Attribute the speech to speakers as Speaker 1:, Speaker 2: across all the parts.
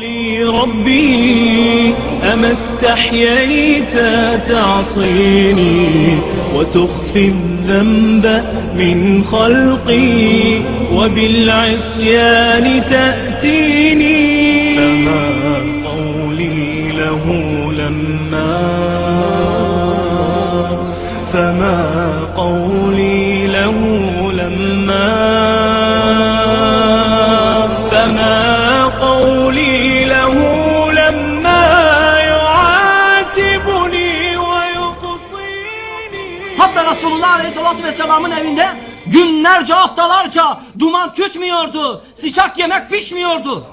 Speaker 1: لي ربي أما استحييت تعصيني؟ وتخفي الذنب من خلقي وبالعصيان تأتيني. فما قولي له لما
Speaker 2: Resulullah Aleyhisselatü Vesselam'ın evinde günlerce haftalarca duman tütmüyordu. Sıcak yemek pişmiyordu.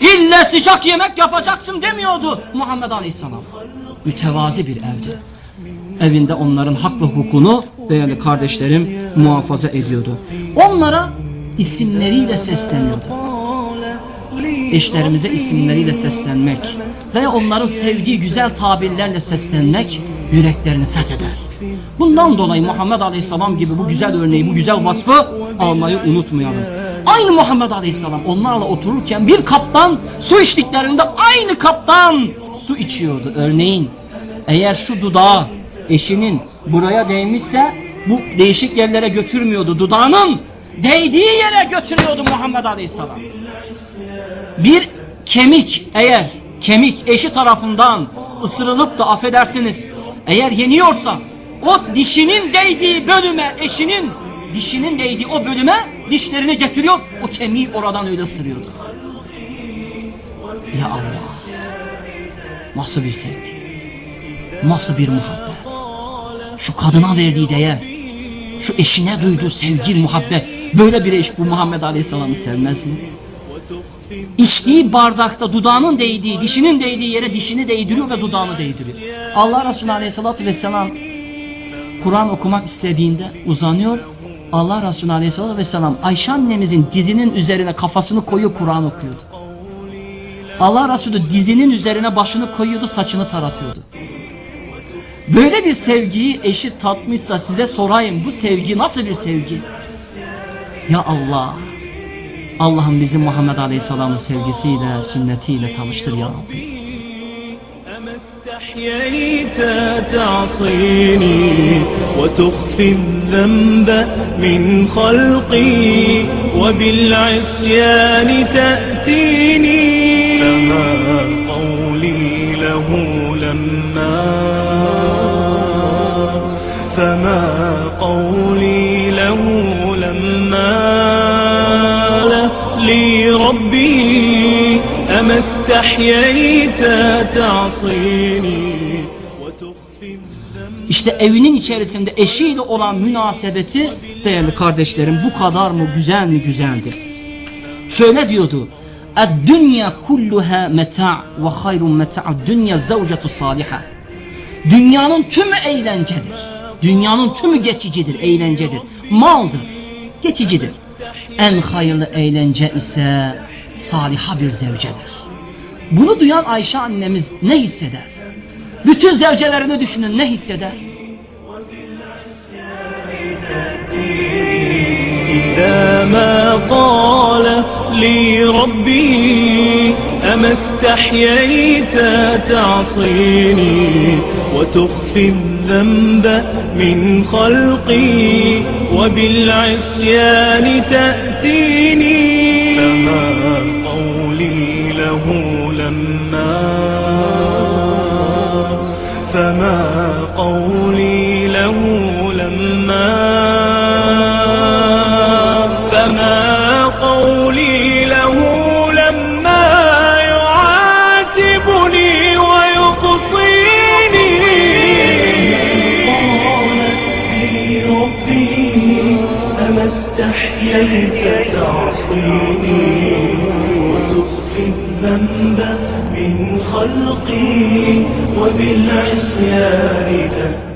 Speaker 2: İlle sıcak yemek yapacaksın demiyordu Muhammed Aleyhisselam. Mütevazi bir evdi. Evinde onların hak ve hukukunu değerli kardeşlerim muhafaza ediyordu. Onlara isimleriyle sesleniyordu. Eşlerimize isimleriyle seslenmek veya onların sevdiği güzel tabirlerle seslenmek yüreklerini fetheder. Bundan dolayı Muhammed Aleyhisselam gibi bu güzel örneği, bu güzel vasfı almayı unutmayalım. Aynı Muhammed Aleyhisselam onlarla otururken bir kaptan su içtiklerinde aynı kaptan su içiyordu. Örneğin eğer şu dudağı eşinin buraya değmişse bu değişik yerlere götürmüyordu. Dudağının değdiği yere götürüyordu Muhammed Aleyhisselam bir kemik eğer kemik eşi tarafından ısırılıp da affedersiniz eğer yeniyorsa o dişinin değdiği bölüme eşinin dişinin değdiği o bölüme dişlerini getiriyor o kemiği oradan öyle ısırıyordu. Ya Allah nasıl bir sevgi nasıl bir muhabbet şu kadına verdiği değer şu eşine duyduğu sevgi muhabbet böyle bir eş bu Muhammed Aleyhisselam'ı sevmez mi? İçtiği bardakta dudağının değdiği, dişinin değdiği yere dişini değdiriyor ve dudağını değdiriyor. Allah Resulü Aleyhisselatü Vesselam Kur'an okumak istediğinde uzanıyor. Allah Resulü Aleyhisselatü Vesselam Ayşe annemizin dizinin üzerine kafasını koyuyor Kur'an okuyordu. Allah Resulü dizinin üzerine başını koyuyordu saçını taratıyordu. Böyle bir sevgiyi eşi tatmışsa size sorayım bu sevgi nasıl bir sevgi? Ya Allah! Allah'ım bizi Muhammed Aleyhisselam'ın sevgisiyle, sünnetiyle tanıştır ya Rabbi.
Speaker 1: أما استحييت تعصيني وتخفي الذنب من خلقي وبالعصيان تأتيني. فما قولي له لما فما قولي له لما لي ربي
Speaker 2: İşte evinin içerisinde eşiyle olan münasebeti değerli kardeşlerim bu kadar mı güzel mi güzeldir. Şöyle diyordu. Dünya kulluha meta ve hayrun meta dünya zavcetu saliha. Dünyanın tümü eğlencedir. Dünyanın tümü geçicidir, eğlencedir. Maldır, geçicidir. En hayırlı eğlence ise saliha bir zevcedir. Bunu duyan Ayşe annemiz ne hisseder? Bütün zevcelerini düşünün ne hisseder?
Speaker 1: إذا ما قال لي ربي أما استحييت تعصيني وتخفي الذنب من خلقي وبالعصيان تأتيني فما قولي له لما فما قولي له لما. فما قولي له لما يعاتبني ويقصيني. قال لي ربي أما استحييت تعصيني وتخفي الذنب خلقي وبالعصيان تأتي